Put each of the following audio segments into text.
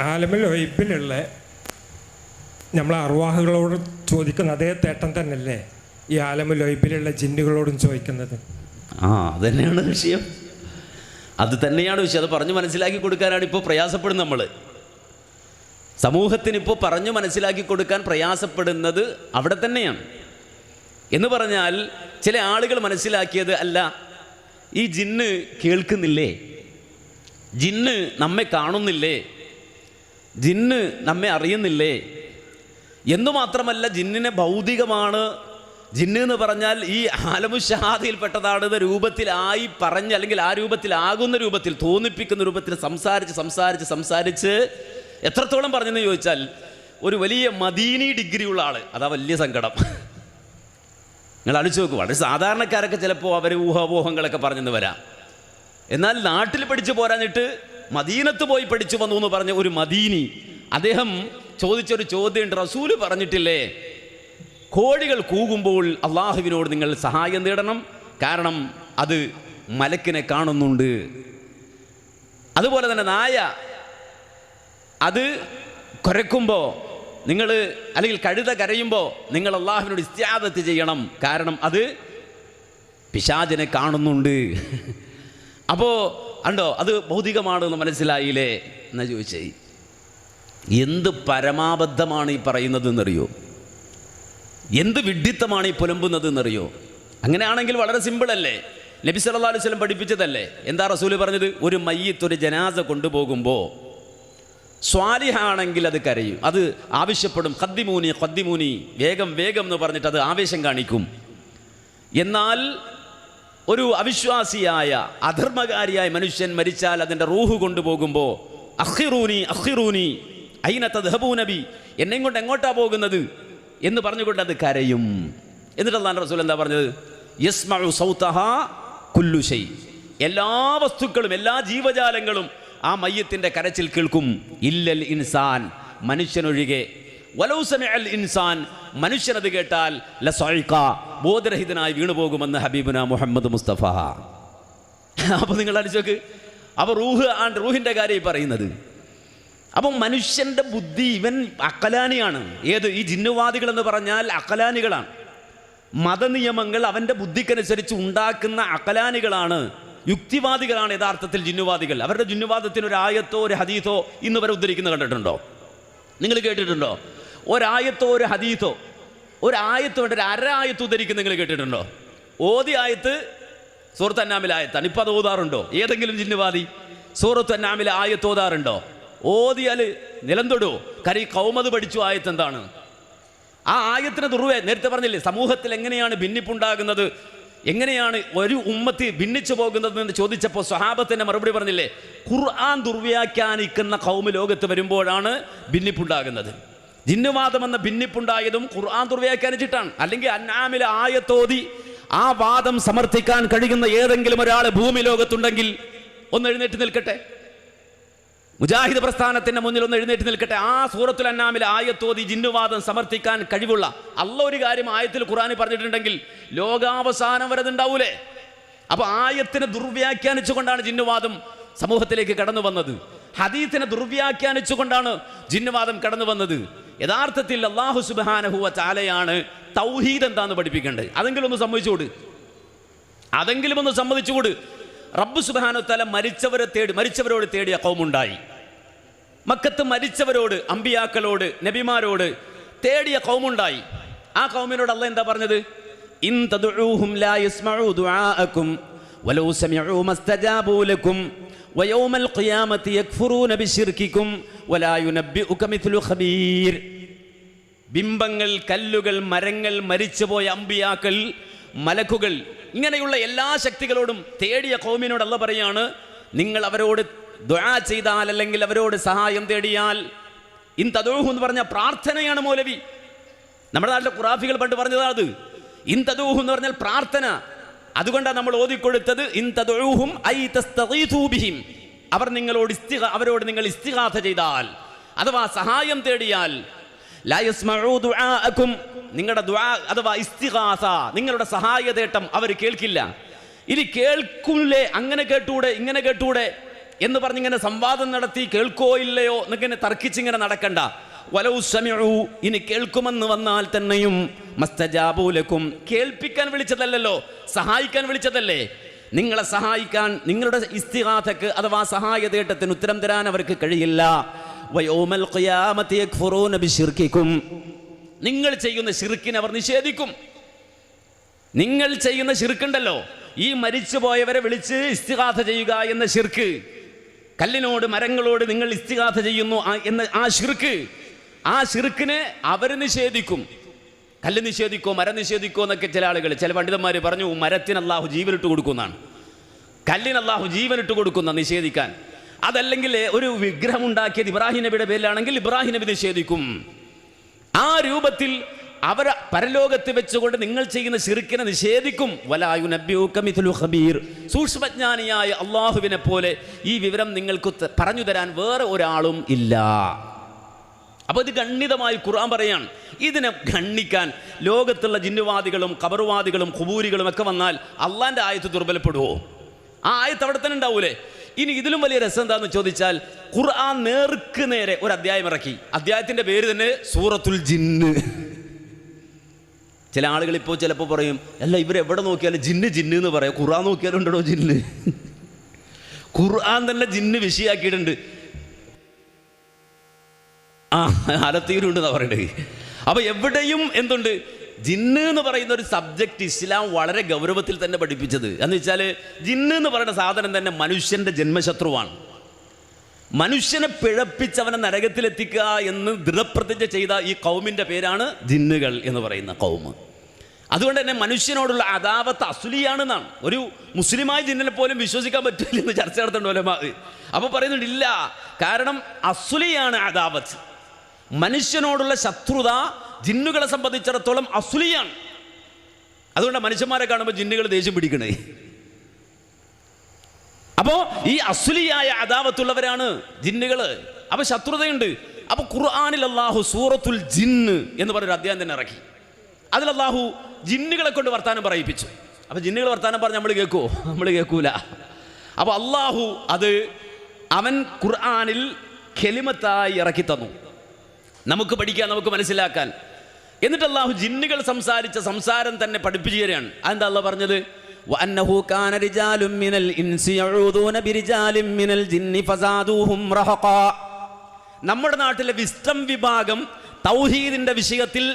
ആലമിൽ ഒയ്ബിലുള്ള നമ്മൾ അറുവാഹുകളോട് ചോദിക്കുന്ന അതേ തേട്ടം തന്നെയല്ലേ ഈ ആലമിൽ ഒയ്ബിലുള്ള ജിന്നുകളോടും ചോദിക്കുന്നത്? ആ അതന്നെയാണ് വിഷയം. അത് തന്നെയാണ് വിഷയം. അത് പറഞ്ഞു മനസ്സിലാക്കി കൊടുക്കാനാണ് ഇപ്പോൾ പ്രയാസപ്പെടുന്നത് നമ്മൾ സമൂഹത്തിന് ഇപ്പോൾ പറഞ്ഞു മനസ്സിലാക്കി കൊടുക്കാൻ പ്രയാസപ്പെടുന്നത് അവിടെ തന്നെയാണ്. എന്ന് പറഞ്ഞാൽ ചില ആളുകൾ മനസ്സിലാക്കിയത് അല്ല ഈ ജിന്ന് കേൾക്കുന്നില്ലേ? ജിന്ന് നമ്മെ കാണുന്നില്ലേ? ജിന്ന് നമ്മെ അറിയുന്നില്ലേ? എന്നു മാത്രമല്ല ജിന്നിനെ ഭൗതികമാണ്. ജിന്ന് എന്ന് പറഞ്ഞാൽ ഈ ആലമുഷാദയിൽപ്പെട്ടതാണെന്ന രൂപത്തിലായി പറഞ്ഞ് അല്ലെങ്കിൽ ആ രൂപത്തിലാകുന്ന രൂപത്തിൽ തോന്നിപ്പിക്കുന്ന രൂപത്തിൽ സംസാരിച്ച് സംസാരിച്ച് സംസാരിച്ച് എത്രത്തോളം പറഞ്ഞെന്ന് ചോദിച്ചാൽ ഒരു വലിയ മദീനി ഡിഗ്രി ഉള്ള ആൾ. അതാ വലിയ സങ്കടം. നിങ്ങൾ അടിച്ചു നോക്കുക വളരെ സാധാരണക്കാരൊക്കെ ചിലപ്പോൾ അവർ ഊഹാപോഹങ്ങളൊക്കെ പറഞ്ഞെന്ന് വരാം. എന്നാൽ നാട്ടിൽ പഠിച്ചു പോരാഞ്ഞിട്ട് മദീനത്ത് പോയി പഠിച്ചു വന്നു എന്ന് പറഞ്ഞ ഒരു മദീനി അദ്ദേഹം ചോദിച്ചൊരു ചോദ്യമുണ്ട്. റസൂൽ പറഞ്ഞിട്ടില്ലേ കോഴികൾ കൂകുമ്പോൾ അള്ളാഹുവിനോട് നിങ്ങൾ സഹായം തേടണം കാരണം അത് മലക്കിനെ കാണുന്നുണ്ട്. അതുപോലെ തന്നെ നായ അത് കുരക്കുമ്പോൾ നിങ്ങൾ അല്ലെങ്കിൽ കഴുത കരയുമ്പോൾ നിങ്ങൾ അള്ളാഹുവിനോട് ഇസ്ത്യാദത്ത് ചെയ്യണം. കാരണം അത് പിശാചിനെ കാണുന്നുണ്ട്. അപ്പോൾ ഉണ്ടോ അത് ഭൗതികമാണെന്ന് മനസ്സിലായില്ലേ? എന്നാ ചോദിച്ചേ. എന്ത് പരമാബദ്ധമാണ് ഈ പറയുന്നതെന്നറിയോ? എന്ത് വിഡ്ഢിത്തമാണ് ഈ പുലമ്പുന്നത് എന്നറിയോ അങ്ങനെയാണെങ്കിൽ വളരെ സിമ്പിൾ അല്ലേ നബി സല്ലല്ലാഹു അലൈഹി വസല്ലം പഠിപ്പിച്ചതല്ലേ? എന്താ റസൂൽ പറഞ്ഞത്? ഒരു മയ്യത്ത് ഒരു ജനാസ കൊണ്ടുപോകുമ്പോൾ സ്വാലിഹാണെങ്കിൽ അത് കരയും. അത് ആവശ്യപ്പെടും. ഖദ്ദിമൂനി ഖദ്ദിമൂനി വേഗം വേഗം എന്ന് പറഞ്ഞിട്ട് അത് ആവേശം കാണിക്കും. എന്നാൽ ഒരു അവിശ്വാസിയായ അധർമ്മകാരിയായ മനുഷ്യൻ മരിച്ചാൽ അതിന്റെ റൂഹ് കൊണ്ടുപോകുമ്പോൾ അഹിറൂനി അഹിറൂനി അയിനത്ത ദഹബൂനബി എന്നെയും കൊണ്ട് എങ്ങോട്ടാ പോകുന്നത്? എന്ന് പറഞ്ഞുകൊണ്ട് അത് കരയും. എന്നിട്ട് റസൂൽ എന്താ പറഞ്ഞത്? യസ്മഉ സൗതഹ കുല്ലുശൈ എല്ലാ വസ്തുക്കളും എല്ലാ ജീവജാലങ്ങളും ആ മയ്യത്തിന്റെ കരച്ചിൽ കേൾക്കും. ഇല്ലൽ ഇൻസാൻ മനുഷ്യനൊഴികെ. വലൗ അൽ ഇൻസാൻ മനുഷ്യനത് കേട്ടാൽ ലസൈഖ ബോധരഹിതനായി വീണുപോകുമെന്ന് ഹബീബുന മുഹമ്മദ് മുസ്തഫ. അപ്പോൾ നിങ്ങൾ അടിച്ചോക്ക് അപ്പോൾ റൂഹ് ആ റൂഹിന്റെ കാര്യം പറയുന്നത്. അപ്പം മനുഷ്യന്റെ ബുദ്ധി ഇവൻ അക്കലാനിയാണ്. ഏത്? ഈ ജിന്നുവാദികൾ എന്ന് പറഞ്ഞാൽ അക്കലാനികളാണ്. മതനിയമങ്ങൾ അവന്റെ ബുദ്ധിക്കനുസരിച്ച് ഉണ്ടാക്കുന്ന അക്കലാനികളാണ്. യുക്തിവാദികളാണ് യഥാർത്ഥത്തിൽ ജിന്നുവാദികൾ. അവരുടെ ജിന്നുവാദത്തിന് ഒരു ആയത്തോ ഒരു ഹദീത്തോ ഇന്ന് വരെ ഉദ്ധരിക്കുന്നത് കണ്ടിട്ടുണ്ടോ? നിങ്ങൾ കേട്ടിട്ടുണ്ടോ? ഒരായത്തോ ഒരു ഹദീത്തോ ഒരായത്തോ ഒരു അരായത്ത് ഉദ്ധരിക്കുന്ന നിങ്ങൾ കേട്ടിട്ടുണ്ടോ? ഓതി ആയത്ത് സൂറത്ത് അന്നാമിലെ ആയത്താണ് ഇപ്പം അത് ഓതാറുണ്ടോ? ഏതെങ്കിലും ജിന്നുവാദി സൂറത്ത് അന്നാമിലെ ആയത്ത് ഓതാറുണ്ടോ? ഓതിയാൽ നിലം കരി കൗമത് പഠിച്ചു ആയത്ത് എന്താണ്? ആ ആയത്തിന് ദുർവേ നേരത്തെ പറഞ്ഞില്ലേ സമൂഹത്തിൽ എങ്ങനെയാണ് ഭിന്നിപ്പുണ്ടാകുന്നത്? എങ്ങനെയാണ് ഒരു ഉമ്മത്തി ഭിന്നിച്ചു പോകുന്നത് എന്ന് ചോദിച്ചപ്പോൾ സ്വഹാബത്തിന്റെ മറുപടി പറഞ്ഞില്ലേ ഖുർആൻ ദുർവ്യാഖ്യാനിക്കുന്ന കൗമ ലോകത്ത് വരുമ്പോഴാണ് ഭിന്നിപ്പുണ്ടാകുന്നത്. ജിന്നുവാദം എന്ന ഭിന്നിപ്പുണ്ടായതും ഖുർആൻ ദുർവ്യാഖ്യാനിച്ചിട്ടാണ്. അല്ലെങ്കിൽ അന്നാമിലെ ആയത്തോതി ആ വാദം സമർത്ഥിക്കാൻ കഴിയുന്ന ഏതെങ്കിലും ഒരാൾ ഭൂമി ലോകത്തുണ്ടെങ്കിൽ ഒന്ന് എഴുന്നേറ്റ് നിൽക്കട്ടെ. മുജാഹിദ് പ്രസ്ഥാനത്തിന്റെ മുന്നിൽ ഒന്ന് എഴുന്നേറ്റ് നിൽക്കട്ടെ. ആ സൂറത്തുൽ അന്നാമിലെ ആയത്തോതി ജിന്നുവാദം സമർത്ഥിക്കാൻ കഴിവുള്ള അല്ല ഒരു കാര്യം ആയത്തിൽ ഖുറാനി പറഞ്ഞിട്ടുണ്ടെങ്കിൽ ലോകാവസാനം വരെ അപ്പൊ ആയത്തിനെ ദുർവ്യാഖ്യാനിച്ചുകൊണ്ടാണ് ജിന്നുവാദം സമൂഹത്തിലേക്ക് കടന്നു വന്നത് ഹദീത്തിനെ ദുർവ്യാഖ്യാനിച്ചുകൊണ്ടാണ് ജിന്നുവാദം കടന്നു വന്നത് യഥാർത്ഥത്തിൽ അള്ളാഹു സുബാനഹുവ ചാലയാണ് തൗഹീദ് എന്താന്ന് പഠിപ്പിക്കേണ്ടത് അതെങ്കിലും ഒന്ന് സമ്മതിച്ചുകൂട് അതെങ്കിലും ഒന്ന് സമ്മതിച്ചുകൂട് റബ്ബ് സുബാനു തല മരിച്ചവരെ തേടി മരിച്ചവരോട് തേടിയ കൗമുണ്ടായി മക്കത്ത് മരിച്ചവരോട് അമ്പിയാക്കളോട് നബിമാരോട് തേടിയ കൗമുണ്ടായി ആ കൗമിനോട് അല്ല എന്താ പറഞ്ഞത് ഇൻ തദ്ഉഹും ലാ യസ്മഉ ദുആഅക്കും വലൗ സമിഉ മസ്തജാബു ലക്കും ويوم القيامة يكفرون بشرككم ولا ينبئك مثل خبير ബിംബങ്ങൾ കല്ലുകൾ മരങ്ങൾ മരിച്ചുപോയ അമ്പിയാക്കൾ മലക്കുകൾ ഇങ്ങനെയുള്ള എല്ലാ ശക്തികളോടും തേടിയ കോമിനോട് അല്ല പറയാണ് നിങ്ങൾ അവരോട് ദ്വാ ചെയ്താൽ അല്ലെങ്കിൽ അവരോട് സഹായം തേടിയാൽ. ഇൻ തദൂഹു എന്ന് പറഞ്ഞ പ്രാർത്ഥനയാണ് മൗലവി. നമ്മുടെ നാട്ടിലെ ഖുറാഫികൾ പണ്ട് പറഞ്ഞതാണ് അത്. ഇൻ തദൂഹു എന്ന് പറഞ്ഞാൽ പ്രാർത്ഥന. അതുകൊണ്ടാണ് നമ്മൾ ഓതിക്കൊടുത്തത് ഇൻ തദൂഹും ഐ തസ്തഗീഥൂ ബിഹിം. അവർ നിങ്ങളോട് ഇസ്തിഗ അവരോട് നിങ്ങൾ ഇസ്തിഗാഥ ചെയ്താൽ. അഥവാ സഹായം തേടിയാൽ നിങ്ങളുടെ ദുആ അഥവാ ഇസ്തിഗാസ നിങ്ങളുടെ സഹായതേട്ടം അവർ കേൾക്കില്ല. ഇനി കേൾക്കൂലേ അങ്ങനെ കേട്ടൂടെ ഇങ്ങനെ കേട്ടൂടെ എന്ന് പറഞ്ഞിങ്ങനെ സംവാദം നടത്തി കേൾക്കോ ഇല്ലയോ എന്നിങ്ങനെ തർക്കിച്ചിങ്ങനെ നടക്കണ്ട. വലവു സമയൂ ഇനി കേൾക്കുമെന്ന് വന്നാൽ തന്നെയും മസ്തജാബൂലക്കും കേൾപ്പിക്കാൻ വിളിച്ചതല്ലല്ലോ സഹായിക്കാൻ വിളിച്ചതല്ലേ? നിങ്ങളെ സഹായിക്കാൻ നിങ്ങളുടെ ഇസ്തിഹാഥക്ക് അഥവാ സഹായതേട്ടത്തിന് ഉത്തരം തരാൻ അവർക്ക് കഴിയില്ല. നിങ്ങൾ ചെയ്യുന്ന ശിർക്കിനെ അവർ നിഷേധിക്കും. നിങ്ങൾ ചെയ്യുന്ന ശിർക്കുണ്ടല്ലോ. ഈ മരിച്ചുപോയവരെ വിളിച്ച് ഇസ്തിഹാഥ ചെയ്യുക എന്ന ശിർക്ക്. കല്ലിനോട് മരങ്ങളോട് നിങ്ങൾ ഇസ്തിഹാഥ ചെയ്യുന്നു എന്ന ആ ശിർക്ക്. ആ ശിർക്കിനെ അവർ നിഷേധിക്കും. കല്ല് നിഷേധിക്കോ മരം നിഷേധിക്കോ എന്നൊക്കെ ചില ആളുകൾ ചില പണ്ഡിതന്മാർ പറഞ്ഞു മരത്തിന് അള്ളാഹു ജീവനിട്ട് കൊടുക്കുന്നതാണ് കല്ലിന് അള്ളാഹു ജീവനിട്ട് കൊടുക്കുന്ന നിഷേധിക്കാൻ. അതല്ലെങ്കിൽ ഒരു വിഗ്രഹം ഉണ്ടാക്കിയത് ഇബ്രാഹിം നബിയുടെ പേരിലാണെങ്കിൽ ഇബ്രാഹിം നബി നിഷേധിക്കും. ആ രൂപത്തിൽ അവർ പരലോകത്ത് വെച്ചുകൊണ്ട് നിങ്ങൾ ചെയ്യുന്ന ശിർക്കിനെ നിഷേധിക്കും. വലായു ഖബീർ. സൂക്ഷ്മജ്ഞാനിയായ അള്ളാഹുവിനെ പോലെ ഈ വിവരം നിങ്ങൾക്ക് പറഞ്ഞു തരാൻ വേറെ ഒരാളും ഇല്ല. അപ്പോൾ ഇത് ഗണ്ണിതമായി ഖുർആൻ പറയാണ്. ഇതിനെ ഗണ്ണിക്കാൻ ലോകത്തുള്ള ജിന്നുവാദികളും കബറുവാദികളും ഖുബൂരികളും ഒക്കെ വന്നാൽ അള്ളാന്റെ ആയത്ത് ദുർബലപ്പെടുവോ? ആ ആയത്ത് അവിടെ തന്നെ ഉണ്ടാവൂലേ? ഇനി ഇതിലും വലിയ രസം എന്താന്ന് ചോദിച്ചാൽ ഖുർആൻ നേർക്ക് നേരെ ഒരു അധ്യായം ഇറക്കി. അധ്യായത്തിന്റെ പേര് തന്നെ സൂറത്തുൽ ജിന്ന്. ചില ആളുകൾ ഇപ്പോൾ ചിലപ്പോൾ പറയും അല്ല ഇവരെവിടെ നോക്കിയാലും ജിന്ന് ജിന്ന് എന്ന് പറയാം. ഖുർആൻ നോക്കിയാലും ഉണ്ടോ ജിന്ന്. ഖുർആൻ തന്നെ ജിന്ന് വിഷയാക്കിയിട്ടുണ്ട്. ആ അലത്തീരുണ്ടെന്നാണ് പറയേണ്ടത് അപ്പൊ എവിടെയും എന്തുണ്ട്? ജിന്ന് എന്ന് പറയുന്ന ഒരു സബ്ജക്റ്റ് ഇസ്ലാം വളരെ ഗൗരവത്തിൽ തന്നെ പഠിപ്പിച്ചത്. എന്ന് വെച്ചാൽ ജിന്ന് എന്ന് പറയുന്ന സാധനം തന്നെ മനുഷ്യന്റെ ജന്മശത്രുവാണ്. മനുഷ്യനെ പിഴപ്പിച്ചവനെ നരകത്തിലെത്തിക്കുക എന്ന് ദൃഢപ്രതിജ്ഞ ചെയ്ത ഈ കൗമിന്റെ പേരാണ് ജിന്നുകൾ എന്ന് പറയുന്ന കൗമ് അതുകൊണ്ട് തന്നെ മനുഷ്യനോടുള്ള അദാവത്ത് അസുലിയാണെന്നാണ്. ഒരു മുസ്ലിമായ ജിന്നിനെ പോലും വിശ്വസിക്കാൻ പറ്റില്ല എന്ന് ചർച്ച നടത്തേണ്ട പോലെ അപ്പോൾ പറയുന്നുണ്ടില്ല കാരണം അസുലിയാണ് അദാവത്ത്. മനുഷ്യനോടുള്ള ശത്രുത ജിന്നുകളെ സംബന്ധിച്ചിടത്തോളം അസുലിയാണ്. അതുകൊണ്ട് മനുഷ്യന്മാരെ കാണുമ്പോൾ ജിന്നുകൾ ദേഷ്യം പിടിക്കണേ. അപ്പോ ഈ അസുലിയായ അദാവത്തുള്ളവരാണ് ജിന്നുകൾ അപ്പൊ ശത്രുതയുണ്ട്. അപ്പൊ ഖുർആാനിൽ അള്ളാഹു സൂറത്തുൽ ജിന്ന് എന്ന് പറഞ്ഞൊരു അധ്യായം തന്നെ ഇറക്കി. അതിൽ അള്ളാഹു ജിന്നുകളെ കൊണ്ട് വർത്താനം പറയിപ്പിച്ചു. അപ്പൊ ജിന്നുകൾ വർത്താനം പറഞ്ഞ് നമ്മൾ കേൾക്കുമോ നമ്മൾ കേൾക്കൂല. അപ്പൊ അള്ളാഹു അത് അവൻ ഖുർആാനിൽ ഖെലിമത്തായി ഇറക്കി തന്നു. നമുക്ക് പഠിക്കാൻ നമുക്ക് മനസ്സിലാക്കാൻ. എന്നിട്ട് അള്ളാഹു ജിന്നുകൾ സംസാരിച്ച സംസാരം തന്നെ പഠിപ്പിച്ചു തരികയാണ് അതെന്താ അള്ളാഹ് പറഞ്ഞത് وأنه كان رجال من الإنس يعوذون برجال من الجن فزادوهم رهقا നമ്മുടെ നാട്ടിലെ വിസ്റ്റം വിഭാഗം തൗഹീദിന്റെ വിഷയത്തിൽ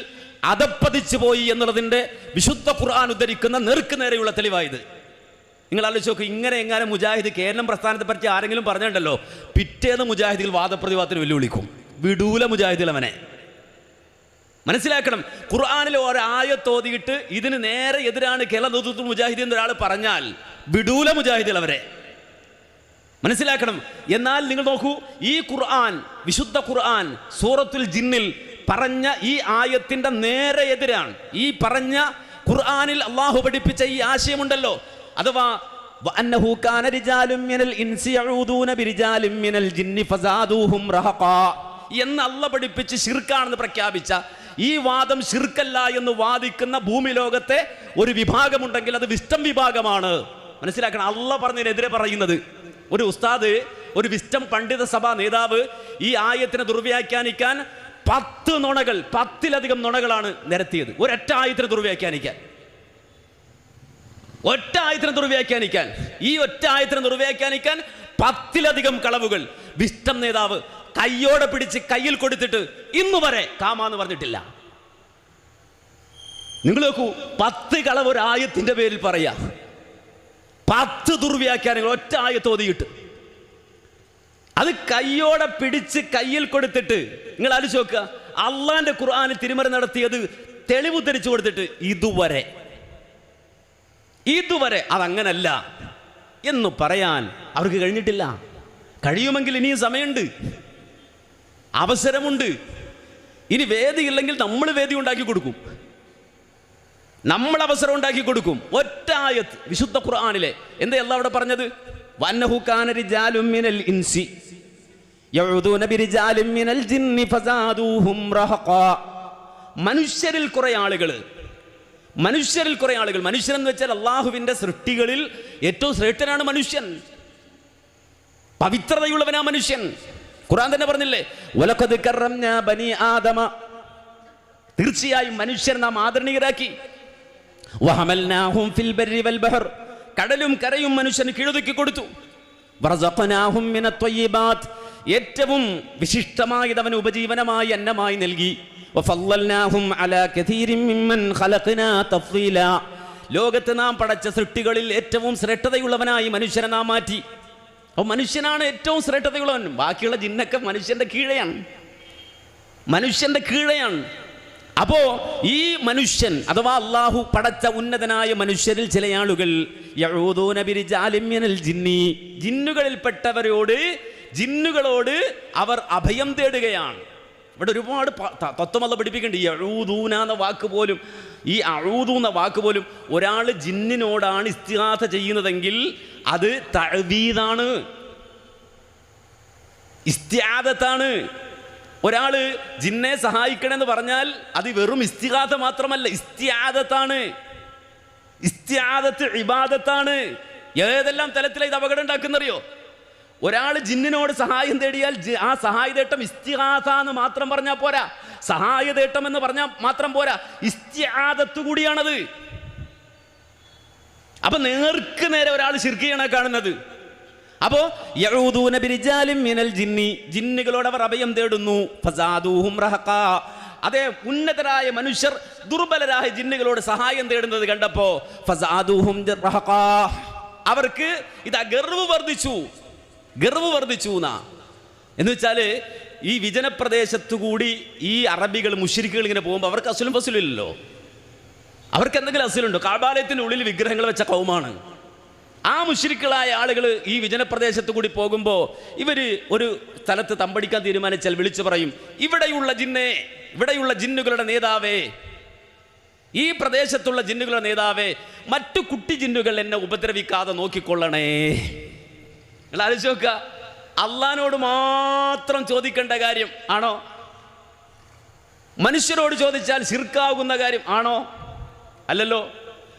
അതപ്പതിച്ചു പോയി എന്നുള്ളതിന്റെ വിശുദ്ധ ഖുർആൻ ഉദ്ധരിക്കുന്ന നേർക്ക് നേരെയുള്ള തെളിവായത് നിങ്ങൾ ആലോചിച്ച് നോക്ക് ഇങ്ങനെ എങ്ങനെ മുജാഹിദ് കേരളം പ്രസ്ഥാനത്തെ പറ്റി ആരെങ്കിലും പറഞ്ഞിട്ടുണ്ടല്ലോ പിറ്റേന്ന് മുജാഹിദികൾ വാദപ്രതിവാദത്തിന് വെല്ലുവിളിക്കും വിടൂല മുജാഹിദിൽ അവനെ മനസ്സിലാക്കണം. ഖുർആാനിൽ ഒരായത്തോതിയിട്ട് ഇതിന് നേരെ എതിരാണ് കേരള നേതൃത്വ മുജാഹിദ് ഒരാൾ പറഞ്ഞാൽ വിടൂല മുജാഹിദ് അവരെ. മനസ്സിലാക്കണം. എന്നാൽ നിങ്ങൾ നോക്കൂ ഈ ഖുർആൻ വിശുദ്ധ ഖുർആൻ സൂറത്തുൽ ജിന്നിൽ പറഞ്ഞ ഈ ആയത്തിന്റെ നേരെ എതിരാണ്. ഈ പറഞ്ഞ ഖുർആാനിൽ അള്ളാഹു പഠിപ്പിച്ച ഈ ആശയമുണ്ടല്ലോ. അഥവാ എന്ന് അല്ല പഠിപ്പിച്ച് ശിർക്കാണെന്ന് പ്രഖ്യാപിച്ച ഈ വാദം ശിർക്കല്ല എന്ന് വാദിക്കുന്ന ഭൂമി ലോകത്തെ ഒരു വിഭാഗമുണ്ടെങ്കിൽ അത് വിസ്റ്റം വിഭാഗമാണ്. മനസ്സിലാക്കണം? അല്ല പറഞ്ഞതിനെതിരെ പറയുന്നത്. ഒരു ഉസ്താദ് ഒരു വിസ്റ്റം പണ്ഡിത സഭാ നേതാവ് ഈ ആയത്തിനെ ദുർവ്യാഖ്യാനിക്കാൻ പത്ത് നുണകൾ പത്തിലധികം നുണകളാണ് നിരത്തിയത്. ഒരൊറ്റ ആയത്തിനെ ദുർവ്യാഖ്യാനിക്കാൻ. ഒറ്റ ആയത്തിനെ ദുർവ്യാഖ്യാനിക്കാൻ. ഈ ഒറ്റ ആയത്തിനെ ദുർവ്യാഖ്യാനിക്കാൻ പത്തിലധികം കളവുകൾ. വിഷ്ടം നേതാവ് കയ്യോടെ പിടിച്ച് കയ്യിൽ കൊടുത്തിട്ട് ഇന്നു വരെ കാമാന്ന് പറഞ്ഞിട്ടില്ല. നിങ്ങൾ നോക്കൂ പത്ത് കളവ് ഒരു ആയത്തിന്റെ പേരിൽ പറയാ. പത്ത് ദുർവ്യാഖ്യാനങ്ങൾ ഒറ്റ ആയത്ത് ഓതിയിട്ട് അത് കയ്യോടെ പിടിച്ച് കയ്യിൽ കൊടുത്തിട്ട് നിങ്ങൾ ആലോചിച്ച് നോക്കുക അള്ളാന്റെ ഖുർആാന് തിരുമറി നടത്തിയത് തെളിവ് ധരിച്ചു കൊടുത്തിട്ട് ഇതുവരെ. ഇതുവരെ അതങ്ങനല്ല എന്ന് പറയാൻ അവർക്ക് കഴിഞ്ഞിട്ടില്ല. കഴിയുമെങ്കിൽ ഇനിയും സമയമുണ്ട്. അവസരമുണ്ട്. ഇനി വേദിയില്ലെങ്കിൽ നമ്മൾ വേദി ഉണ്ടാക്കി കൊടുക്കും. നമ്മൾ അവസരം ഉണ്ടാക്കി കൊടുക്കും. ഒറ്റ ആയത്ത് വിശുദ്ധ ഖുർആാനിലെ. എന്താ അവിടെ പറഞ്ഞത്? ഇൻസി. മനുഷ്യരിൽ കുറെ ആളുകൾ. മനുഷ്യരിൽ കുറെ ആളുകൾ. മനുഷ്യൻ എന്ന് വെച്ചാൽ അള്ളാഹുവിന്റെ സൃഷ്ടികളിൽ ഏറ്റവും ശ്രേഷ്ഠനാണ് മനുഷ്യൻ. പവിത്രതയുള്ളവനാ മനുഷ്യൻ. ഖുർആൻ തന്നെ പറഞ്ഞില്ലേ? "വലഖദ് കറംനാ ബനി ആദമ. തീർച്ചയായും മനുഷ്യർ നാം ആദരണീയരാക്കി. കടലും കരയും മനുഷ്യന് കീഴൊതുക്കി കൊടുത്തു. ഏറ്റവും വിശിഷ്ടമായത് അവന് ഉപജീവനമായി അന്നമായി നൽകി. ലോകത്ത് നാം പടച്ച സൃഷ്ടികളിൽ ഏറ്റവും ശ്രേഷ്ഠതയുള്ളവനായി മനുഷ്യനെ നാം മാറ്റി. അപ്പോൾ മനുഷ്യനാണ് ഏറ്റവും ശ്രേഷ്ഠതയുള്ളവൻ. ബാക്കിയുള്ള ജിന്നൊക്കെ മനുഷ്യന്റെ കീഴയാണ്. മനുഷ്യന്റെ കീഴയാണ്. അപ്പോൾ ഈ മനുഷ്യൻ അഥവാ അള്ളാഹു പടച്ച ഉന്നതനായ മനുഷ്യരിൽ ചില ആളുകൾ ജിന്നി. ജിന്നുകളിൽപ്പെട്ടവരോട് ജിന്നുകളോട് അവർ അഭയം തേടുകയാണ്. ഇവിടെ ഒരുപാട് തത്വമല്ല പഠിപ്പിക്കുന്നുണ്ട്. ഈ അഴൂദൂന എന്ന വാക്ക് പോലും ഈ അഴൂദു എന്ന വാക്ക് പോലും ഒരാൾ ജിന്നിനോടാണ് ഇസ്തിഹാസ ചെയ്യുന്നതെങ്കിൽ അത് തഴവീതാണ് ഇസ്ത്യാദത്താണ് ഒരാൾ ജിന്നെ സഹായിക്കണമെന്ന് പറഞ്ഞാൽ അത് വെറും ഇസ്തിഹാദ മാത്രമല്ല ഇസ്ത്യാദത്താണ് ഇസ്ത്യാദത്ത് ഇബാദത്താണ്. ഏതെല്ലാം തലത്തിലാണ് ഇത് അപകടം ഉണ്ടാക്കുന്നറിയോ? ഒരാൾ ജിന്നിനോട് സഹായം തേടിയാൽ ആ സഹായതേട്ടം ഇസ്തിഹാസ എന്ന് മാത്രം പറഞ്ഞാൽ പോരാ. സഹായതേട്ടം എന്ന് പറഞ്ഞാൽ മാത്രം പോരാ. ഇസ്തിഹാദത്ത് കൂടിയാണത്. അപ്പൊ നേർക്ക് നേരെ ഒരാൾ ശിർക്കിയാണ് കാണുന്നത്. അപ്പോ യഹൂദൂന ബിരിജാലിം മിനൽ ജിന്നി. ജിന്നുകളോട് അവർ അഭയം തേടുന്നു. ഫസാദൂഹും റഹഖാ. അതെ ഉന്നതരായ മനുഷ്യർ ദുർബലരായ ജിന്നുകളോട് സഹായം തേടുന്നത് കണ്ടപ്പോ ഫസാദൂഹും റഹഖാ. അവർക്ക് ഇതാ ഗർവ് വർദ്ധിച്ചു. ഗർവ് വർദ്ധിച്ചു എന്നാ. എന്ന് വെച്ചാൽ ഈ വിജനപ്രദേശത്തു കൂടി ഈ അറബികൾ മുഷിരിക്കുകൾ ഇങ്ങനെ പോകുമ്പോൾ അവർക്ക് അസുലും ഫസുലും ഇല്ലല്ലോ. അവർക്ക് എന്തെങ്കിലും അസുലുണ്ടോ കാബാലയത്തിന്റെ ഉള്ളിൽ വിഗ്രഹങ്ങൾ വെച്ച കൗമാണ്. ആ മുഷിരിക്കളായ ആളുകൾ ഈ വിജനപ്രദേശത്ത് കൂടി പോകുമ്പോൾ ഇവർ ഒരു സ്ഥലത്ത് തമ്പടിക്കാൻ തീരുമാനിച്ചാൽ വിളിച്ചു പറയും ഇവിടെയുള്ള ജിന്നെ ഇവിടെയുള്ള ജിന്നുകളുടെ നേതാവേ ഈ പ്രദേശത്തുള്ള ജിന്നുകളുടെ നേതാവേ മറ്റു കുട്ടി ജിന്നുകൾ എന്നെ ഉപദ്രവിക്കാതെ നോക്കിക്കൊള്ളണേ. നിങ്ങൾ ആലോചിച്ച് നോക്കുക. അള്ളഹാനോട് മാത്രം ചോദിക്കേണ്ട കാര്യം ആണോ? മനുഷ്യരോട് ചോദിച്ചാൽ ശിർക്കാവുന്ന കാര്യം ആണോ? അല്ലല്ലോ.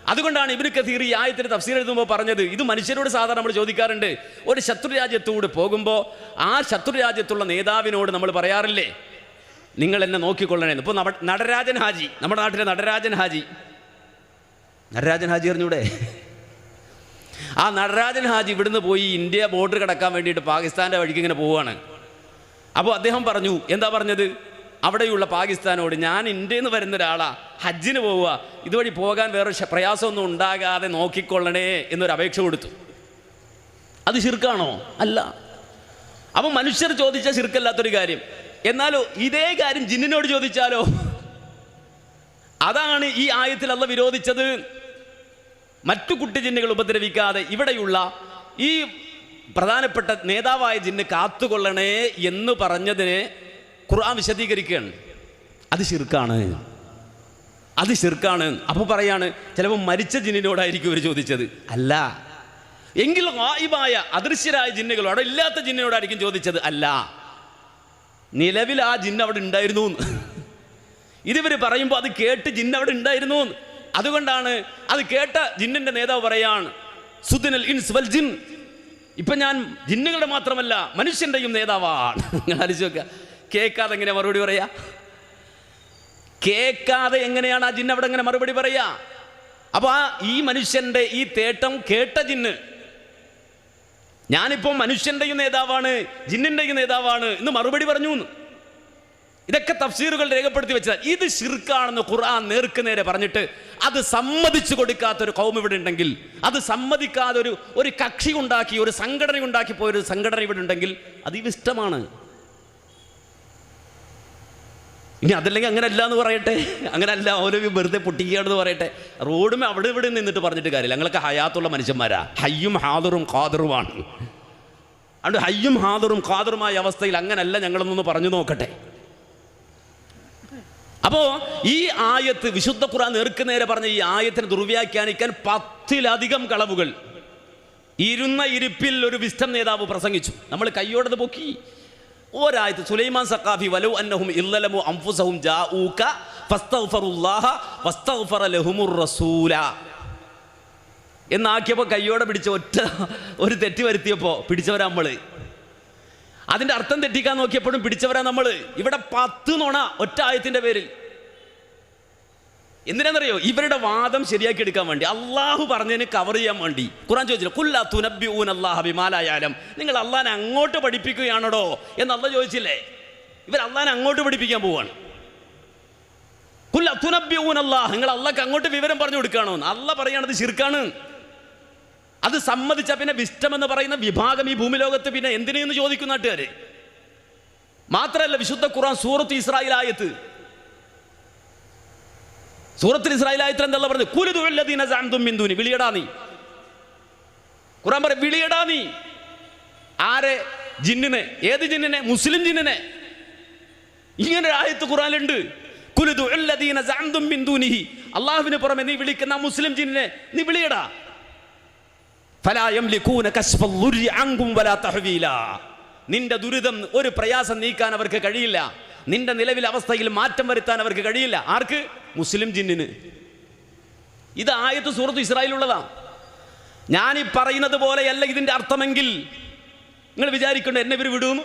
അതുകൊണ്ടാണ് ഇബിന് കഥീർ ഈ ആയത്തിന് തഫ്സീർ എഴുതുമ്പോൾ പറഞ്ഞത് ഇത് മനുഷ്യരോട് സാധാരണ നമ്മൾ ചോദിക്കാറുണ്ട്. ഒരു ശത്രു രാജ്യത്തോട് പോകുമ്പോൾ ആ ശത്രു രാജ്യത്തുള്ള നേതാവിനോട് നമ്മൾ പറയാറില്ലേ? നിങ്ങൾ എന്നെ നോക്കിക്കൊള്ളണേ ഇപ്പോൾ നടരാജൻ ഹാജി നമ്മുടെ നാട്ടിലെ നടരാജൻ ഹാജി. നടരാജൻ ഹാജി അറിഞ്ഞൂടെ? ആ നടരാജൻ ഹാജി ഇവിടുന്ന് പോയി ഇന്ത്യ ബോർഡർ കടക്കാൻ വേണ്ടിയിട്ട് പാകിസ്ഥാന്റെ വഴിക്ക് ഇങ്ങനെ പോവുകയാണ്. അപ്പോൾ അദ്ദേഹം പറഞ്ഞു എന്താ പറഞ്ഞത്? അവിടെയുള്ള പാകിസ്ഥാനോട് ഞാൻ ഇന്ത്യയിൽ നിന്ന് വരുന്ന ഒരാളാ ഹജ്ജിന് പോവുക ഇതുവഴി പോകാൻ വേറെ പ്രയാസമൊന്നും ഉണ്ടാകാതെ നോക്കിക്കൊള്ളണേ എന്നൊരു അപേക്ഷ കൊടുത്തു. അത് ശിർക്കാണോ? അല്ല. അപ്പം മനുഷ്യർ ചോദിച്ച ശിർക്കല്ലാത്തൊരു കാര്യം. എന്നാലോ ഇതേ കാര്യം ജിന്നിനോട് ചോദിച്ചാലോ? അതാണ് ഈ ആയത്തിൽ വിരോധിച്ചത്. മറ്റു കുട്ടി ജിന്നുകൾ ഉപദ്രവിക്കാതെ ഇവിടെയുള്ള ഈ പ്രധാനപ്പെട്ട നേതാവായ ജിന്ന് കാത്തുകൊള്ളണേ എന്ന് പറഞ്ഞതിനെ ഖുർആൻ വിശദീകരിക്കുകയാണ്. അത് ശിർക്കാണ്. അത് ശിർക്കാണ്. അപ്പോൾ പറയാണ് ചിലപ്പോൾ മരിച്ച ജിന്നിനോടായിരിക്കും ഇവർ ചോദിച്ചത്. അല്ല. എങ്കിൽ വായുവായ അദൃശ്യരായ ജിന്നുകൾ അവിടെ ഇല്ലാത്ത ജിന്നിനോടായിരിക്കും ചോദിച്ചത്. അല്ല. നിലവിൽ ആ ജിന്ന് അവിടെ ഉണ്ടായിരുന്നു. ഇതിവർ പറയുമ്പോൾ അത് കേട്ട് ജിന്ന് അവിടെ ഉണ്ടായിരുന്നു. അതുകൊണ്ടാണ് അത് കേട്ട ജിന്നിന്റെ നേതാവ് പറയാണ് സുദിനൽ ഇൻസ് വൽ ജിൻ. ഇപ്പൊ ഞാൻ ജിന്നുകളുടെ മാത്രമല്ല മനുഷ്യന്റെയും നേതാവാണ്. നിങ്ങൾ കേൾക്കാതെ എങ്ങനെ മറുപടി പറയാ? കേൾക്കാതെ എങ്ങനെയാണ് ആ ജിന്ന് അവിടെ എങ്ങനെ മറുപടി പറയാ? അപ്പൊ ആ ഈ മനുഷ്യന്റെ ഈ തേട്ടം കേട്ട ജിന്ന് ഞാനിപ്പോൾ മനുഷ്യന്റെയും നേതാവാണ് ജിന്നിന്റെയും നേതാവാണ് എന്ന് മറുപടി പറഞ്ഞു എന്ന്. ഇതൊക്കെ തഫ്സീറുകൾ രേഖപ്പെടുത്തി വെച്ചാൽ ഇത് ഷിർക്കാണെന്ന് ഖുർആൻ നേർക്ക് നേരെ പറഞ്ഞിട്ട് അത് സമ്മതിച്ചു കൊടുക്കാത്ത ഒരു കൗം ഇവിടെ ഉണ്ടെങ്കിൽ അത് സമ്മതിക്കാതെ ഒരു ഒരു കക്ഷി ഉണ്ടാക്കി ഒരു സംഘടന ഉണ്ടാക്കി പോയൊരു സംഘടന ഇവിടെ ഉണ്ടെങ്കിൽ അത് ഇഷ്ടമാണ് ഇനി അതല്ലെങ്കിൽ അങ്ങനെ അല്ല എന്ന് പറയട്ടെ. അങ്ങനെ അല്ല ഓരോ വെറുതെ പൊട്ടിക്കുകയാണെന്ന് പറയട്ടെ. റോഡും അവിടെ ഇവിടെ നിന്നിട്ട് പറഞ്ഞിട്ട് കാര്യമില്ല. ഞങ്ങളൊക്കെ ഹയാത്തുള്ള മനുഷ്യന്മാരാ. ഹയ്യും ഹാദറും ഖാദറുമാണ്. അതുകൊണ്ട് ഹയ്യും ഹാദറും ഖാദറുമായ അവസ്ഥയിൽ അങ്ങനല്ല ഞങ്ങളൊന്നൊന്ന് പറഞ്ഞു നോക്കട്ടെ. അപ്പോ ഈ ആയത്ത് വിശുദ്ധ ഖുർആൻ നേർക്കുനേരെ പറഞ്ഞ ഈ ആയത്തിനെ ദുർവ്യാഖ്യാനിക്കാൻ പത്തിലധികം കളവുകൾ. ഇരുന്ന ഇരിപ്പിൽ ഒരു വിസ്റ്റം നേതാവ് പ്രസംഗിച്ചു. നമ്മൾ കയ്യോടത് പൊക്കി. ഒരായത്ത് സുലൈമാൻ സഖാഫി വലു അന്നഹും ഇല്ലലമു അംഫുസഹും ജാഊക ഫസ്തഗ്ഫറുല്ലാഹ വസ്തഗ്ഫറ ലഹുമുർ റസൂല. എന്നാക്കിയപ്പോൾ കയ്യോടെ പിടിച്ച ഒറ്റ ഒരു തെറ്റ് വരുത്തിയപ്പോൾ പിടിച്ചവരാ നമ്മൾ. അതിന്റെ അർത്ഥം തെറ്റിക്കാൻ നോക്കിയപ്പോഴും പിടിച്ചവരാ നമ്മൾ ഇവിടെ പത്ത് നുണ ഒറ്റ ആയത്തിന്റെ പേരിൽ. എന്തിനാണെന്നറിയോ? ഇവരുടെ വാദം ശരിയാക്കി എടുക്കാൻ വേണ്ടി. അള്ളാഹു പറഞ്ഞതിന് കവർ ചെയ്യാൻ വേണ്ടി. ഖുറാൻ ചോദിച്ചില്ല കുല്ല ഊൻ അള്ളാഹ ബിമാലായാലും. നിങ്ങൾ അള്ളാഹിനെ അങ്ങോട്ട് പഠിപ്പിക്കുകയാണോ എന്ന് അള്ള ചോദിച്ചില്ലേ? ഇവർ അള്ളാഹിനെ അങ്ങോട്ട് പഠിപ്പിക്കാൻ പോവാണ്. കുല്ല ഊൻ അള്ളാഹ് നിങ്ങൾ അള്ളാഹ് അങ്ങോട്ട് വിവരം പറഞ്ഞു കൊടുക്കുകയാണോ അള്ള പറയണത് ശിർക്കാണ്. അത് സമ്മതിച്ച പിന്നെ വിഷ്ടം എന്ന് പറയുന്ന വിഭാഗം ഈ ഭൂമിലോകത്ത് പിന്നെ എന്തിനെന്ന് ചോദിക്കുന്ന നാട്ടുകാര്? മാത്രമല്ല വിശുദ്ധ ഖുറാൻ സൂറത്ത് ഇസ്രായേൽ ആയത്ത് സൂറത്ത് ഇസ്രായേൽ ആയത്തിൽ എന്താ പറഞ്ഞത് കുലുതുല്ലദീന സഅംതും മിൻ വിളിയടാ നീ. ഖുറാൻ പറ വിളിയടാ നീ. ആരെ? ജിന്നിനെ. ഏത് ജിന്നിനെ? മുസ്ലിം ജിന്നിനെ. ഇങ്ങനെ ആയത്ത് ഖുറാനുണ്ട് മിൻ ദൂനിഹി. അള്ളാഹുവിന് പുറമെ നീ വിളിക്കുന്ന മുസ്ലിം ജിന്നിനെ നീ വിളിയടാ ഫലാ യംലികൂന കശ്ഫൽ ദുർരി അൻകും വലാ തഹ്വീലാ നിന്റെ ദുരിതം ഒരു പ്രയാസം നീക്കാൻ അവർക്ക് കഴിയില്ല. നിന്റെ നിലവിലെ അവസ്ഥയിൽ മാറ്റം വരുത്താൻ അവർക്ക് കഴിയില്ല. ആർക്ക്? മുസ്ലിം ജിന്നിന്. ഇത് ആയത്ത് സൂറത്ത് ഇസ്രായേലുള്ളതാ ഞാൻ ഈ പറയുന്നത് പോലെയല്ല ഇതിന്റെ അർത്ഥമെങ്കിൽ നിങ്ങൾ വിചാരിക്കണ്ടോ എന്നെ ഇവർ വിടുമെന്ന്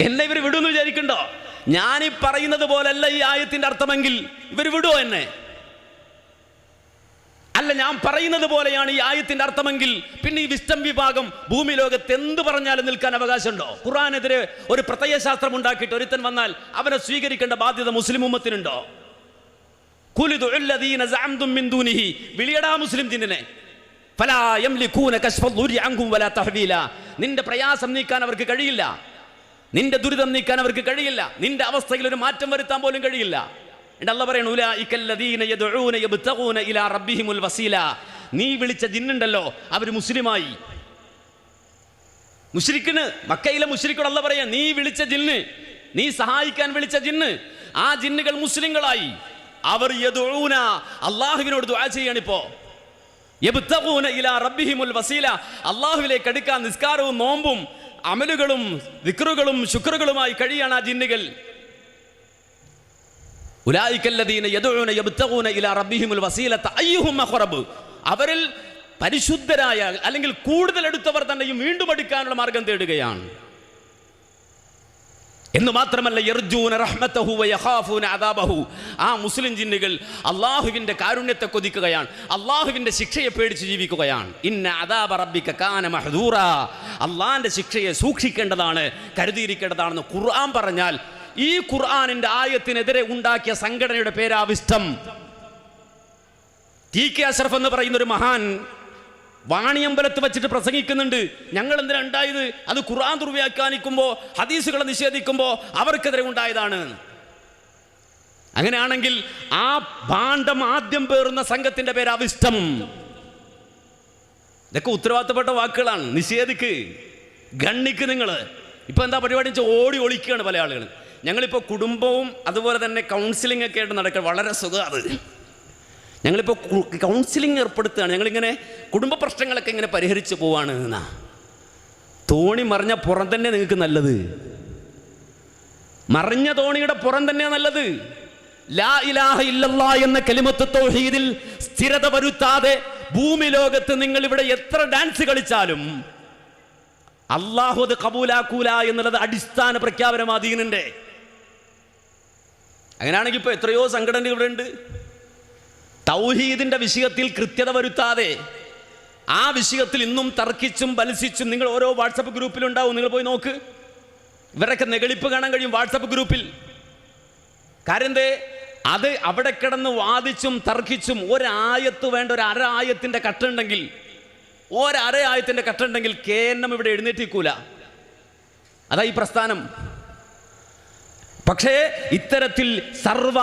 എന്നെ ഇവർ വിടുമെന്ന് വിചാരിക്കണ്ടോ? ഞാൻ ഈ പറയുന്നത് പോലല്ല ഈ ആയത്തിന്റെ അർത്ഥമെങ്കിൽ ഇവർ വിടുമോ എന്നെ? അല്ല ഞാൻ പറയുന്നത് പോലെയാണ് ഈ ആയത്തിന്റെ അർത്ഥമെങ്കിൽ പിന്നെ ഈ വിസ്റ്റം വിഭാഗം ഭൂമി ലോകത്ത് എന്ത് പറഞ്ഞാലും നിൽക്കാൻ അവകാശമുണ്ടോ? ഖുറാനെതിരെ ഒരു പ്രത്യയശാസ്ത്രം ഉണ്ടാക്കിയിട്ട് ഒരുത്തൻ വന്നാൽ അവനെ സ്വീകരിക്കേണ്ട ബാധ്യത മുസ്ലിം ഉമ്മത്തിനുണ്ടോ? വിളിയടാ മുസ്ലിം ജിന്നിനെ നിന്റെ പ്രയാസം നീക്കാൻ അവർക്ക് കഴിയില്ല. നിന്റെ ദുരിതം നീക്കാൻ അവർക്ക് കഴിയില്ല. നിന്റെ അവസ്ഥയിൽ ഒരു മാറ്റം വരുത്താൻ പോലും കഴിയില്ല. അല്ല നീ വിളിച്ച ജിന്നുണ്ടല്ലോ അവർ മുസ്ലിമായി. മുശ്രിക്കിന് മക്കയിലെ മുശ്രിക്കോട് അല്ല പറയാ നീ വിളിച്ച ജിന്ന് നീ സഹായിക്കാൻ വിളിച്ച ജിന്ന് ആ ജിന്നുകൾ മുസ്ലിങ്ങളായി. അവർ അള്ളാഹുവിനോട് ദുആ അള്ളാഹുവിലേക്ക് അടുക്കാൻ നിസ്കാരവും നോമ്പും അമലുകളും ദിക്റുകളും ശുക്രുകളുമായി കഴിയാണ് ആ ജിന്നുകൾ. അവരിൽ പരിശുദ്ധരായ അല്ലെങ്കിൽ കൂടുതൽ എടുത്തവർ തന്നെയും വീണ്ടും എടുക്കാനുള്ള മാർഗം തേടുകയാണ്. എന്ന് മാത്രമല്ല യർജൂന അദാബഹു. ആ മുസ്ലിം ജിന്നുകൾ അള്ളാഹുവിന്റെ കാരുണ്യത്തെ കൊതിക്കുകയാണ്. അള്ളാഹുവിന്റെ ശിക്ഷയെ പേടിച്ച് ജീവിക്കുകയാണ്. ഇന്ന അദാബ റബ്ബിക കാന മഹദൂറ. അള്ളാഹിന്റെ ശിക്ഷയെ സൂക്ഷിക്കേണ്ടതാണ് കരുതിയിരിക്കേണ്ടതാണെന്ന് ഖുർആൻ പറഞ്ഞാൽ ഈ ഖുർആാനിന്റെ ആയത്തിനെതിരെ ഉണ്ടാക്കിയ സംഘടനയുടെ പേരാവിഷ്ടം. ടി കെ അഷറഫ് എന്ന് പറയുന്ന ഒരു മഹാൻ വാണിയമ്പലത്ത് വെച്ചിട്ട് പ്രസംഗിക്കുന്നുണ്ട്. ഞങ്ങൾ എന്തിനാ ഉണ്ടായത്? അത് ഖുർആൻ ദുർവ്യാഖ്യാനിക്കുമ്പോൾ ഹദീസുകളെ നിഷേധിക്കുമ്പോൾ അവർക്കെതിരെ ഉണ്ടായതാണ്. അങ്ങനെയാണെങ്കിൽ ആ ഭാണ്ഡം ആദ്യം പേറുന്ന സംഘത്തിന്റെ പേര് അവിഷ്ടം ഇതൊക്കെ ഉത്തരവാദിത്തപ്പെട്ട വാക്കുകളാണ്. നിഷേധിക്ക് ഗണ്ണിക്ക് നിങ്ങൾ ഇപ്പൊ എന്താ പരിപാടി ഓടി ഒളിക്കുകയാണ് പല ആളുകൾ ഞങ്ങളിപ്പോൾ കുടുംബവും അതുപോലെ തന്നെ കൗൺസിലിംഗ് ഒക്കെ ആയിട്ട് നടക്കുക വളരെ സുഖം അത്. ഞങ്ങളിപ്പോൾ കൗൺസിലിംഗ് ഏർപ്പെടുത്തുകയാണ്. ഞങ്ങളിങ്ങനെ കുടുംബ പ്രശ്നങ്ങളൊക്കെ ഇങ്ങനെ പരിഹരിച്ച് പോവാണ് എന്നാ. തോണി മറിഞ്ഞ പുറം തന്നെ നിങ്ങൾക്ക് നല്ലത്. മറിഞ്ഞ തോണിയുടെ പുറം തന്നെ നല്ലത്. ലാ ഇലാഹ ഇല്ലല്ലാ എന്ന കലിമത്ത് തൗഹീദിൽ സ്ഥിരത വരുത്താതെ ഭൂമി ലോകത്ത് നിങ്ങൾ ഇവിടെ എത്ര ഡാൻസ് കളിച്ചാലും അള്ളാഹു അത് കബൂലാക്കൂല എന്നുള്ളത് അടിസ്ഥാന പ്രഖ്യാപനം അധീനന്റെ അങ്ങനെയാണെങ്കിൽ ഇപ്പോൾ എത്രയോ സംഘടനകൾ ഇവിടെ ഉണ്ട്. തൗഹീദിന്റെ വിഷയത്തിൽ കൃത്യത വരുത്താതെ ആ വിഷയത്തിൽ ഇന്നും തർക്കിച്ചും ബലസിച്ചും നിങ്ങൾ ഓരോ വാട്സപ്പ് ഗ്രൂപ്പിലുണ്ടാവും. നിങ്ങൾ പോയി നോക്ക്. ഇവരൊക്കെ നെകളിപ്പ് കാണാൻ കഴിയും വാട്സപ്പ് ഗ്രൂപ്പിൽ. കാര്യം എന്തേ അത് അവിടെ കിടന്ന് വാദിച്ചും തർക്കിച്ചും ഒരായത്ത് വേണ്ട ഒരു അര ആയത്തിന്റെ കട്ടുണ്ടെങ്കിൽ ഒരര ആയത്തിന്റെ കട്ടുണ്ടെങ്കിൽ കെ എൻ ഇവിടെ എഴുന്നേറ്റിക്കൂല. അതാ ഈ പ്രസ്ഥാനം. പക്ഷേ ഇത്തരത്തിൽ സർവ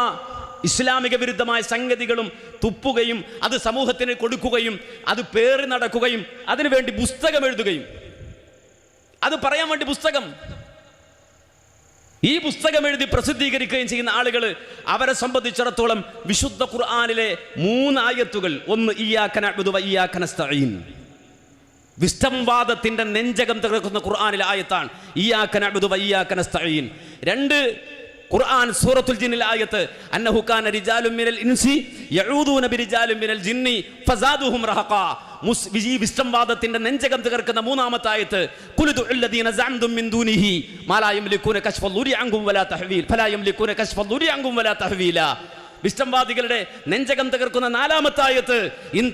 ഇസ്ലാമിക വിരുദ്ധമായ സംഗതികളും തുപ്പുകയും അത് സമൂഹത്തിന് കൊടുക്കുകയും അത് പേറി നടക്കുകയും അതിനുവേണ്ടി പുസ്തകം എഴുതുകയും. അത് പറയാൻ വേണ്ടി പുസ്തകം. ഈ പുസ്തകം എഴുതി പ്രസിദ്ധീകരിക്കുകയും ചെയ്യുന്ന ആളുകൾ അവരെ സംബന്ധിച്ചിടത്തോളം വിശുദ്ധ ഖുർആാനിലെ മൂന്നായത്തുകൾ ഒന്ന് ഇയ്യാക്കന അബ്ദു വ ഇയ്യാക വിസ്തംവാദത്തിന്റെ നെഞ്ചകം തകർക്കുന്ന ഖുർആാനിലെ ആയത്താണ്. ഇയ്യാക്കന അബ്ദു വ ഇയ്യാക നസ്തഈൻ. രണ്ട് ഖുർആൻ സൂറത്തുൽ ജിന്നിൽ ആയത്ത്. അന്നഹു കാന റിജാലും മിനൽ ഇൻസി യഊദൂന ബിരിജാലും മിനൽ ജിന്നി ഫസാദുഹും റഹഖ. മുസ് ഈ വിഷ്ടംവാദത്തിന്റെ നെഞ്ചകം തകർക്കുന്ന മൂന്നാമത്തെ ആയത്ത്. കുലുദു അല്ലദീന സഅംതും മിൻ ദൂനിഹി. മാ ലാ യംലികൂന കശ്ഫ ദുരി അൻകും വലാ തഹ്വീൽ. ഫലാ യംലികൂന കശ്ഫൽ ദുരി അൻകും വലാ തഹ്വീല. വിഷ്ടംവാദികളുടെ നെഞ്ചകം തകർക്കുന്ന നാലാമത്തെ ആയത്ത് ഇൻ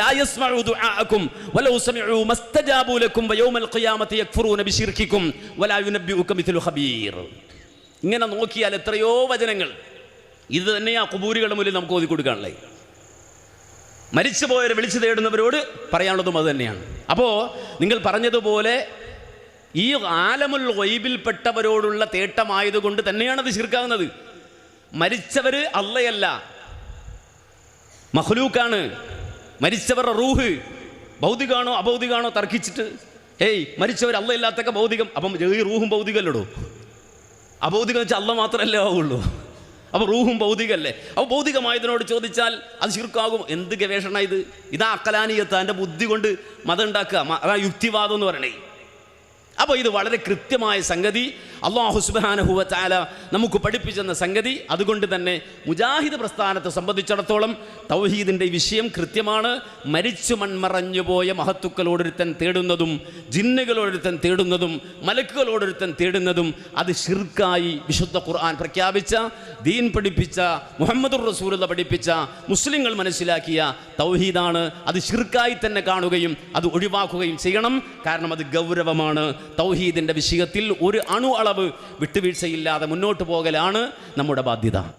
ലാ യസ്മഉ ദുആഅക്കും വലൗ സമിഉ മസ്തജാബു ലക്കും വയൗമൽ ഖിയാമത്തി യക്ഫുറൂന ബിശിർക്കിക്കും വലാ യുനബ്ബിഉക മിഥ്ലു ഖബീർ. ഇങ്ങനെ നോക്കിയാൽ എത്രയോ വചനങ്ങൾ. ഇത് തന്നെയാ കുബൂരികളുടെ മുന്നിൽ നമുക്ക് ഓതി കൊടുക്കാനുള്ളത് മരിച്ചുപോയവരെ വിളിച്ചു തേടുന്നവരോട് പറയാനുള്ളതും അത് തന്നെയാണ്. അപ്പോൾ നിങ്ങൾ പറഞ്ഞതുപോലെ ഈ ആലമുൽ വൈബിൽപ്പെട്ടവരോടുള്ള തേട്ടമായതുകൊണ്ട് തന്നെയാണ് അത് ശിർക്കാവുന്നത് മരിച്ചവർ അല്ലയല്ല മഹ്ലൂക്കാണ് മരിച്ചവരുടെ റൂഹ് ഭൗതികാണോ അഭൗതികാണോ തർക്കിച്ചിട്ട് ഏയ് മരിച്ചവർ അല്ലയില്ലാത്തൊക്കെ ഭൗതികം. അപ്പം ഈ റൂഹും ഭൗതികല്ലടോ. അഭൗതികം വെച്ചാൽ അല്ല മാത്രമല്ലേ ആവുള്ളൂ. അപ്പോൾ റൂഹും ഭൗതികല്ലേ. അപ്പോൾ ഭൗതികമായതിനോട് ചോദിച്ചാൽ അത് ശിർക്കാകും. എന്ത് ഗവേഷണ ഇത്? ഇതാ അക്കലാനീയത്ത് എന്റെ ബുദ്ധി കൊണ്ട് മതം ഉണ്ടാക്കുക. അതാ യുക്തിവാദം എന്ന് പറയണേ. അപ്പോൾ ഇത് വളരെ കൃത്യമായ സംഗതി. അള്ളാഹു സുബാനഹുവ ചാല നമുക്ക് പഠിപ്പിച്ചെന്ന സംഗതി അതുകൊണ്ട് തന്നെ മുജാഹിദ് പ്രസ്ഥാനത്തെ സംബന്ധിച്ചിടത്തോളം തൗഹീദിന്റെ വിഷയം കൃത്യമാണ്. മരിച്ചു മൺമറഞ്ഞു പോയ മഹത്തുക്കളോടൊരുത്തൻ തേടുന്നതും ജിന്നുകളോടൊരുത്തൻ തേടുന്നതും മലക്കുകളോടൊരുത്തൻ തേടുന്നതും അത് ഷിർക്കായി വിശുദ്ധ ഖുർആൻ പ്രഖ്യാപിച്ച ദീൻ പഠിപ്പിച്ച മുഹമ്മദുർ റസൂലുള്ള പഠിപ്പിച്ച മുസ്ലിങ്ങൾ മനസ്സിലാക്കിയ തൗഹീദാണ്. അത് ഷിർക്കായി തന്നെ കാണുകയും അത് ഒഴിവാക്കുകയും ചെയ്യണം. കാരണം അത് ഗൗരവമാണ്. തൗഹീദിന്റെ വിഷയത്തിൽ ഒരു അണു അളവ് വിട്ടുവീഴ്ചയില്ലാതെ മുന്നോട്ട് പോകലാണ് നമ്മുടെ ബാധ്യത.